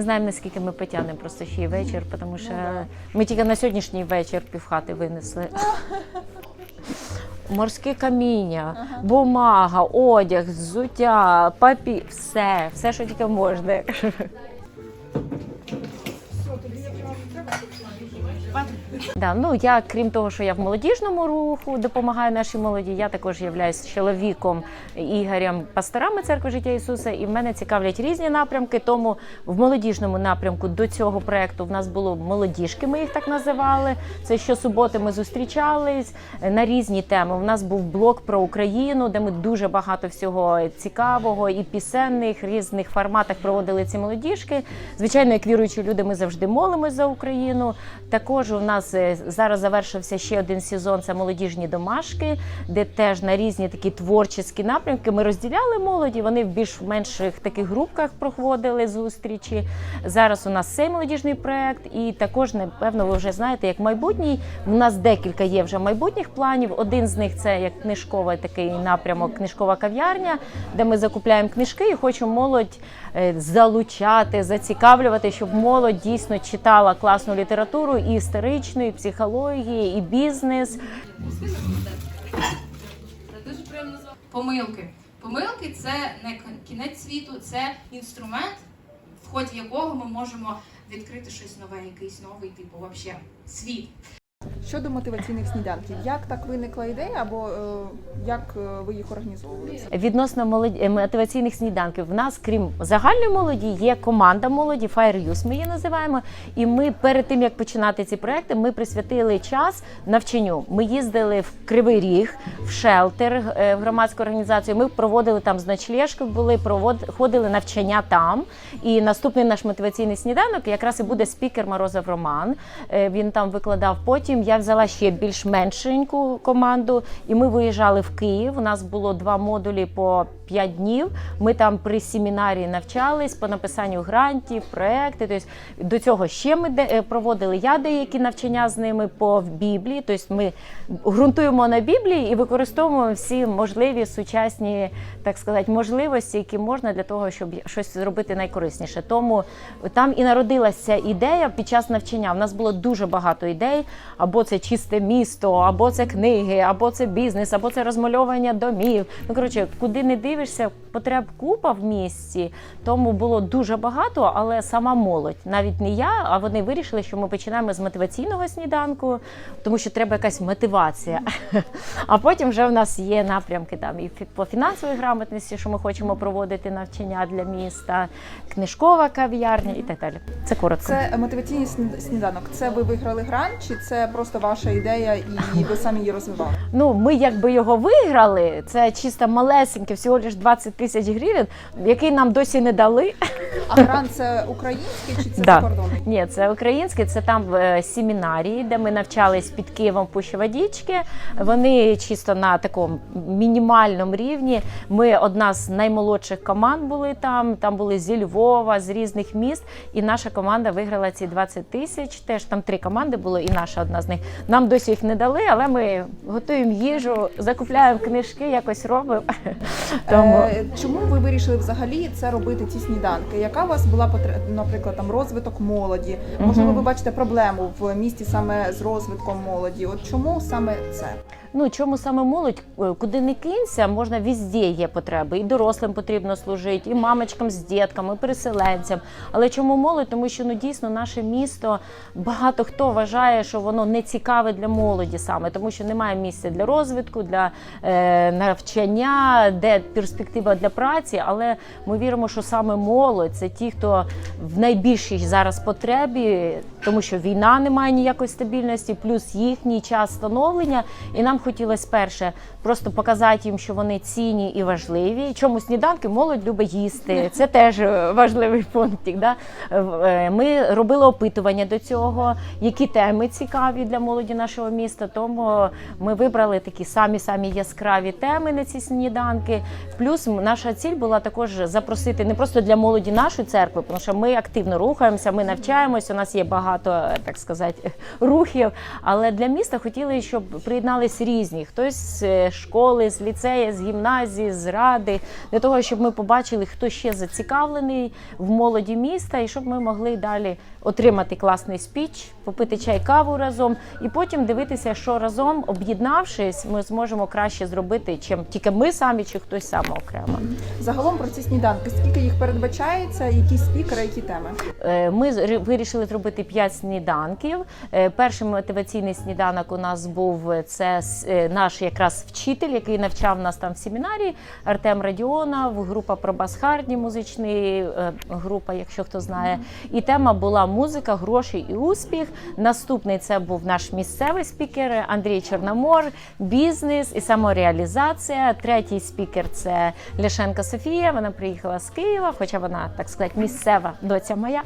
не знаємо, наскільки ми потягнемо просто ще й вечір, тому що ми тільки на сьогоднішній вечір півхати винесли. Морське каміння, бумага, одяг, взуття, папір, все, все, що тільки можна. Да, ну я крім того, що я в молодіжному руху допомагаю нашій молоді, я також являюсь чоловіком Ігорем пасторами церкви життя Ісуса, і в мене цікавлять різні напрямки. Тому в молодіжному напрямку до цього проекту в нас було молодіжки, ми їх так називали. Це щосуботи ми зустрічались на різні теми. У нас був блок про Україну, де ми дуже багато всього цікавого і пісенних різних форматах проводили ці молодіжки. Звичайно, як віруючі люди, ми завжди молимось за Україну. Також у нас е, зараз завершився ще один сезон. Це молодіжні домашки, де теж на різні такі творчі напрямки ми розділяли молоді. Вони в більш менших таких групках проходили зустрічі. Зараз у нас цей молодіжний проект, і також напевно ви вже знаєте, як майбутній. У нас декілька є вже майбутніх планів. Один з них це як книжковий такий напрямок, книжкова кав'ярня, де ми закупляємо книжки і хочемо молодь е, залучати, зацікавлювати, щоб молодь дійсно читала класну літературу і історичну, і психології, і бізнес. Дуже приємно з. Помилки. Помилки це не кінець світу, це інструмент, в ході якого ми можемо відкрити щось нове, якийсь новий, типу, вообще світ. Щодо мотиваційних сніданків, як так виникла ідея, або е, як е, ви їх організовували? Відносно молоді е, мотиваційних сніданків, в нас, крім загальної молоді, є команда молоді Fire Youth, ми її називаємо. І ми перед тим як починати ці проекти, ми присвятили час навчанню. Ми їздили в Кривий Ріг, в шелтер в громадську організацію. Ми проводили там з ночлежки, були провод ходили навчання там. І наступний наш мотиваційний сніданок якраз і буде спікер Морозов Роман. Він там викладав. Потім я взяла ще більш меншеньку команду, і ми виїжджали в Київ. У нас було два модулі по 5 днів. Ми там при семінарі навчались по написанню грантів, проекти. Тобто до цього ще ми е, проводили я деякі навчання з ними по Біблії. Тобто ми ґрунтуємо на Біблії і використовуємо всі можливі сучасні, так сказати, можливості, які можна для того, щоб щось зробити найкорисніше. Тому там і народилася ідея під час навчання. У нас було дуже багато ідей: або це чисте місто, або це книги, або це бізнес, або це розмальовування домів. Ну коротше, куди не дивишся, потреб купа в місті. Тому було дуже багато, але сама молодь, навіть не я, а вони вирішили, що ми починаємо з мотиваційного сніданку, тому що треба якась мотивація. А потім вже в нас є напрямки там і по фінансовій грамотності, що ми хочемо проводити навчання для міста, книжкова кав'ярня і так далі. Це коротко. Це мотиваційний сні- сніданок. Це ви виграли грант, чи це просто ваша ідея і ви самі її розвивали? Ну, ми якби його виграли. Це чисто малесеньке, всього лиш 20 тисяч гривень, який нам досі не дали. А грант це український чи це Да. закордонний? Ні, це українське, це там в е, семінарії, де ми навчались під Києвом в Пущі Водічки. Вони чисто на такому мінімальному рівні. Ми одна з наймолодших команд були там. Там були зі Львова, з різних міст. І наша команда виграла ці 20 тисяч. Теж там три команди було, і наша одна з них. Нам досі їх не дали, але ми готуємо їжу, закупляємо книжки, якось робимо. Тому Е, чому ви вирішили взагалі це робити ці сніданки? Яка у вас була потреба, наприклад, там розвиток молоді? Можливо, ви бачите проблему в місті саме з розвитком молоді? От чому саме це? Ну чому саме молодь, Е, куди не кинься, можна везде є потреби. І дорослим потрібно служити, і мамочкам з дітками, і переселенцям. Але чому молодь? Тому що ну дійсно наше місто багато хто вважає, що воно не цікаве для молоді саме, тому що немає місця для розвитку, для е, навчання, де перспектива для праці. Але ми віримо, що саме молодь це ті, хто в найбільшій зараз потребі, тому що війна не має ніякої стабільності, плюс їхній час становлення. І нам хотілося перше просто показати їм, що вони цінні і важливі. Чому сніданки молодь любить їсти. Це теж е, важливий пунктик. Да? Е, Ми робили опитування до цього, які теми цікаві для молоді нашого міста. Тому ми вибрали такі самі самі яскраві теми на ці сніданки. Плюс наша ціль була також запросити не просто для молоді нашу церкву, тому що ми активно рухаємося, ми навчаємося. У нас є багато, е, так сказати, рухів. Але для міста хотіли, щоб приєдналися різні. Хтось з е, школи, з ліцею, з гімназії, з ради, для того, щоб ми побачили, хто ще зацікавлений в молоді міста, і щоб ми могли далі отримати класний спіч, попити чай, каву разом, і потім дивитися, що разом, об'єднавшись, ми зможемо краще зробити, чим тільки ми самі чи хтось саме окремо. Загалом про ці сніданки, скільки їх передбачається, які спікери, які теми? Е, Ми з- вирішили зробити 5 сніданків. Е, Перший мотиваційний сніданок у нас був це е, наш якраз вчитель, який навчав нас там в семінарі. Артем Радіонов, група про бас-хардні, музичний е, група, якщо хто знає. І тема була музика, гроші і успіх. Наступний це був наш місцевий спікер Андрій Чорномор, бізнес і самореалізація. Третій спікер це Ляшенка Софія. Вона приїхала з Києва, хоча вона так сказати місцева доця моя.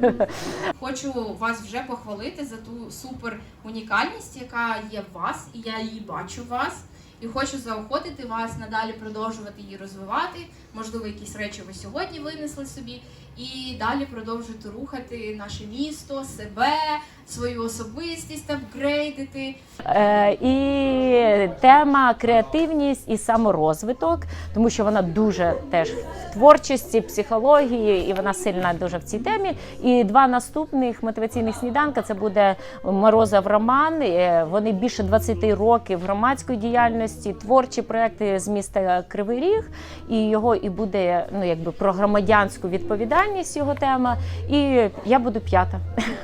Хочу вас вже похвалити за ту супер унікальність, яка є в вас, і я її бачу вас. І хочу заохотити вас надалі продовжувати її розвивати. Можливо, якісь речі ви сьогодні винесли собі, і далі продовжувати рухати наше місто, себе, свою особистість, апгрейдити. Е, і тема креативність і саморозвиток, тому що вона дуже теж в творчості, психології, і вона сильна дуже в цій темі. І два наступних мотиваційних сніданка це буде Морозов Роман. Е, Вони більше 20 років громадської діяльності, творчі проекти з міста Кривий Ріг. І його і буде ну якби про громадянську відповідальність його тема. І я буду п'ята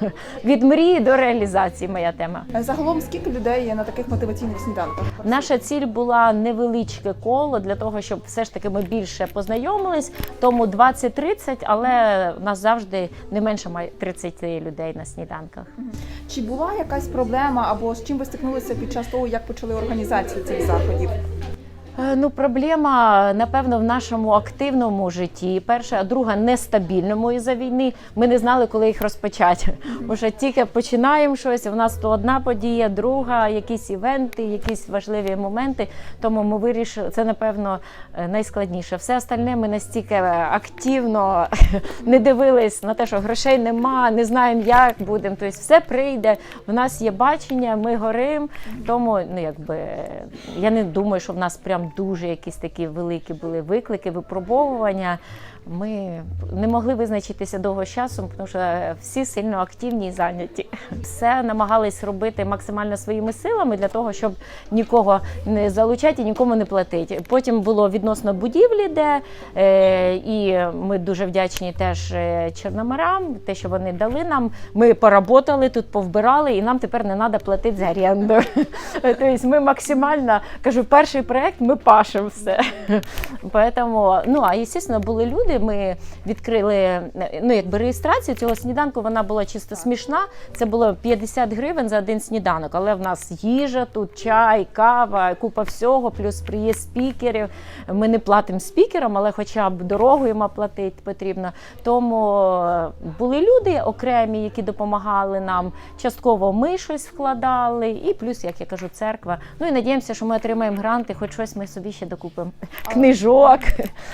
від мрії до реалізації. Моя тема. Загалом, скільки людей є на таких мотиваційних сніданках? Наша ціль була невеличке коло для того, щоб все ж таки ми більше познайомились. Тому 20-30, але в нас завжди не менше має 30 людей на сніданках. Чи була якась проблема або з чим ви стикнулися під час того, як почали організацію цих заходів? Е, Ну, проблема, напевно, в нашому активному житті. Перша, а друга нестабільному із-за війни. Ми не знали, коли їх розпочати. Може, тільки починаємо щось. У нас то одна подія, друга, якісь івенти, якісь важливі моменти. Тому ми вирішили, це напевно е, найскладніше. Все остальне ми настільки активно не дивились на те, що грошей нема, не знаємо, як будемо. Тобто все прийде. В нас є бачення, ми горим. Тому ну якби я не думаю, що в нас прям дуже якісь такі великі були виклики, випробовування. Ми не могли визначитися довго з часом, тому що всі сильно активні і зайняті. Все намагались робити максимально своїми силами для того, щоб нікого не залучати і нікому не платити. Потім було відносно будівлі, де е, і ми дуже вдячні теж е, чорноморам, те, що вони дали нам. Ми поработали тут, повбирали, і нам тепер не треба платити за оренду. Тобто ми максимально кажу, перший проект ми пашемо все. Поэтому, ну а звісно, були люди. Ми відкрили ну, якби реєстрацію цього сніданку. Вона була чисто смішна. Це було 50 гривень за один сніданок. Але в нас їжа, тут чай, кава, купа всього, плюс приїзд спікерів. Ми не платимо спікерам, але хоча б дорогу їм платити потрібно. Тому е, були люди окремі, які допомагали нам. Частково ми щось вкладали, і плюс, як я кажу, церква. Ну і надіємося, що ми отримаємо гранти, хоч щось ми собі ще докупимо. Книжок.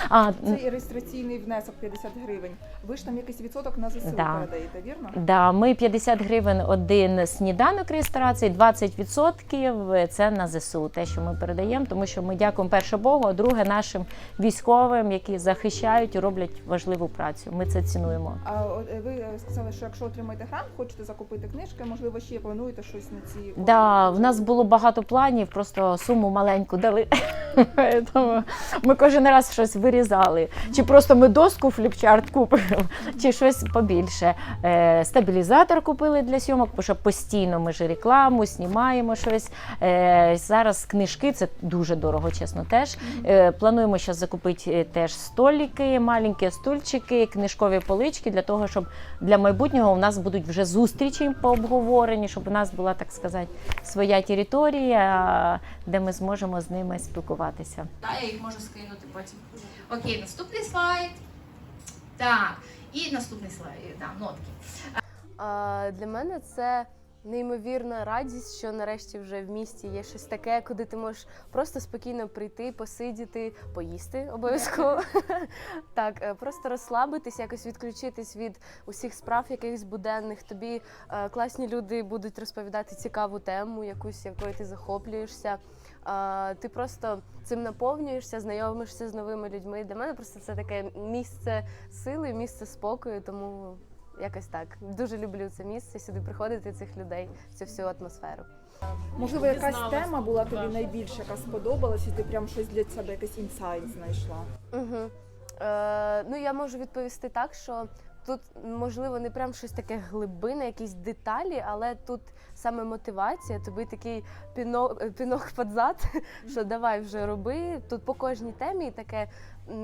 А, Це і реєстраційний внесок 50 гривень. Ви ж там якийсь відсоток на ЗСУ Да. передаєте, вірно? Да, ми 50 гривень один сніданок реєстрації, 20% це на ЗСУ, те, що ми передаємо, тому що ми дякуємо перше Богу, а друге нашим військовим, які захищають і роблять важливу працю. Ми це цінуємо. А от, е, ви сказали, що якщо отримаєте грант, хочете закупити книжки, можливо, ще плануєте щось на ці Да, в нас було багато планів, просто суму маленьку дали. Тому ми кожен раз щось вирізали. Чи просто ми доску фліпчарт купимо, чи щось побільше. Е, стабілізатор купили для зйомок, бо що постійно ми ж рекламу, знімаємо щось. Е, зараз книжки це дуже дорого, чесно теж. Е, плануємо зараз закупити теж столики, маленькі стульчики, книжкові полички для того, щоб для майбутнього у нас будуть вже зустрічі по обговоренні, щоб у нас була, так сказати, своя територія, де ми зможемо з ними спілкуватися. Та я їх можу скинути потім. Окей, наступний слайд. Так, і наступний слайд, да, нотки. А, Для мене це Неймовірна радість, що нарешті вже в місті є щось таке, куди ти можеш просто спокійно прийти, посидіти, поїсти обов'язково. так, е, просто розслабитись, якось відключитись від усіх справ якихось буденних. Тобі е, класні люди будуть розповідати цікаву тему, якусь якою ти захоплюєшся. Ти просто цим наповнюєшся, знайомишся з новими людьми. Для мене просто це таке місце сили, місце спокою, тому. Якось так дуже люблю це місце, сюди приходити цих людей, цю всю атмосферу. Можливо, якась тема була тобі найбільше, яка сподобалась, і ти прям щось для себе, якийсь інсайт знайшла. Угу. Е, ну я можу відповісти так, що тут можливо не прям щось таке глибине, якісь деталі, але тут саме мотивація, тобі такий пінок, пінок під зад, що давай вже роби. Тут по кожній темі таке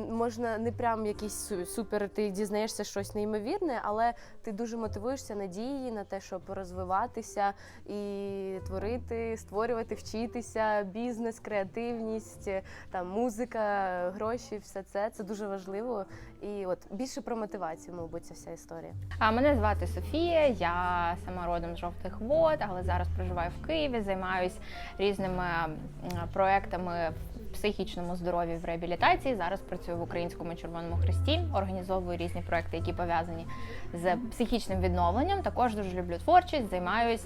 можна не прям якийсь супер, ти дізнаєшся щось неймовірне, але ти дуже мотивуєшся надії на те, щоб розвиватися і творити, створювати, вчитися, бізнес, креативність, там музика, гроші, все це це дуже важливо. І от більше про мотивацію, мабуть, ця вся історія. А мене звати Софія, я сама родом з жовтих вод, але зараз проживаю в Києві, займаюсь різними проектами психічному здоров'ї в реабілітації. Зараз працюю в Українському Червоному Хресті, організовую різні проекти, які пов'язані з психічним відновленням. Також дуже люблю творчість, займаюсь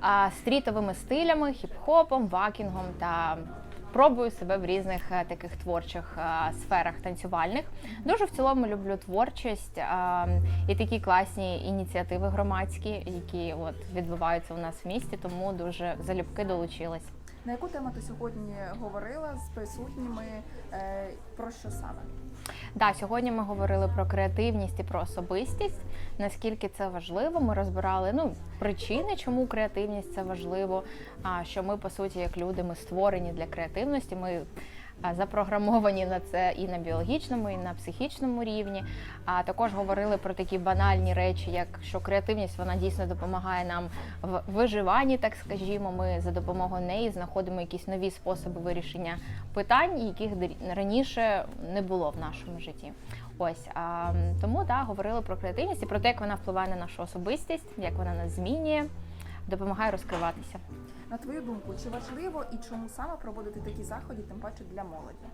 а, стрітовими стилями, хіп-хопом, вакінгом та пробую себе в різних е, таких творчих е, сферах танцювальних. Дуже в цілому люблю творчість і такі класні ініціативи громадські, які от відбуваються у нас в місті, тому дуже залюбки долучилась. На яку тему ти сьогодні говорила з присутніми? Е, про що саме? Да, сьогодні ми говорили про креативність і про особистість. Наскільки це важливо, ми розбирали ну причини, чому креативність це важливо. А що ми по суті, як люди, ми створені для креативності. Ми запрограмовані на це і на біологічному, і на психічному рівні. А також говорили про такі банальні речі, як що креативність вона дійсно допомагає нам в виживанні, так скажімо. Ми за допомогою неї знаходимо якісь нові способи вирішення питань, яких раніше не було в нашому житті. Ось а, тому да, говорили про креативність і про те, як вона впливає на нашу особистість, як вона нас змінює, допомагає розкриватися. На твою думку, чи важливо і чому саме проводити такі заходи, тим паче для молоді?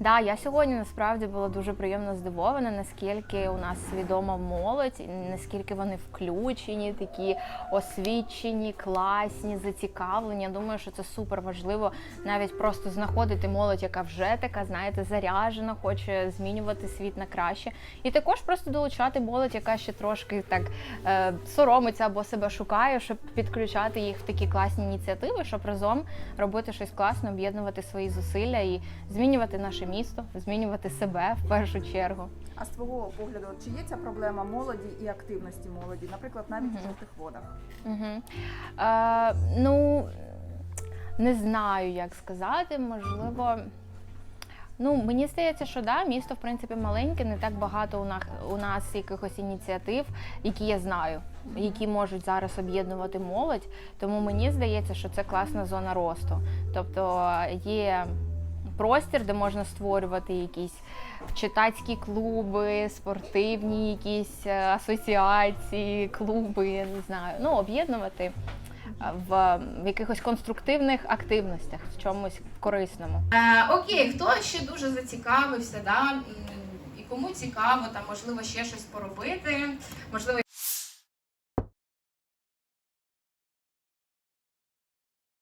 Да, я сьогодні насправді була дуже приємно здивована, наскільки у нас свідома молодь, наскільки вони включені, такі освічені, класні, зацікавлені. Я думаю, що це супер важливо навіть просто знаходити молодь, яка вже така, знаєте, заряжена, хоче змінювати світ на краще. І також просто долучати молодь, яка ще трошки так е, соромиться або себе шукає, щоб підключати їх в такі класні ініціативи, щоб разом робити щось класне, об'єднувати свої зусилля і змінювати наше місто, змінювати себе в першу чергу. А з твого погляду, чи є ця проблема молоді і активності молоді, наприклад, навіть в жовтих водах? Угу. Е, ну не знаю, як сказати, можливо. Ну, мені здається, що да, місто в принципі маленьке, не так багато у нас у нас якихось ініціатив, які я знаю, які можуть зараз об'єднувати молодь. Тому мені здається, що це класна зона росту. Тобто є простір, де можна створювати якісь читацькі клуби, спортивні якісь е, асоціації, клуби, я не знаю. Ну, об'єднувати е, в, якихось конструктивних активностях, в чомусь корисному. Е, окей, хто ще дуже зацікавився, да? і кому цікаво, там можливо ще щось поробити, можливо.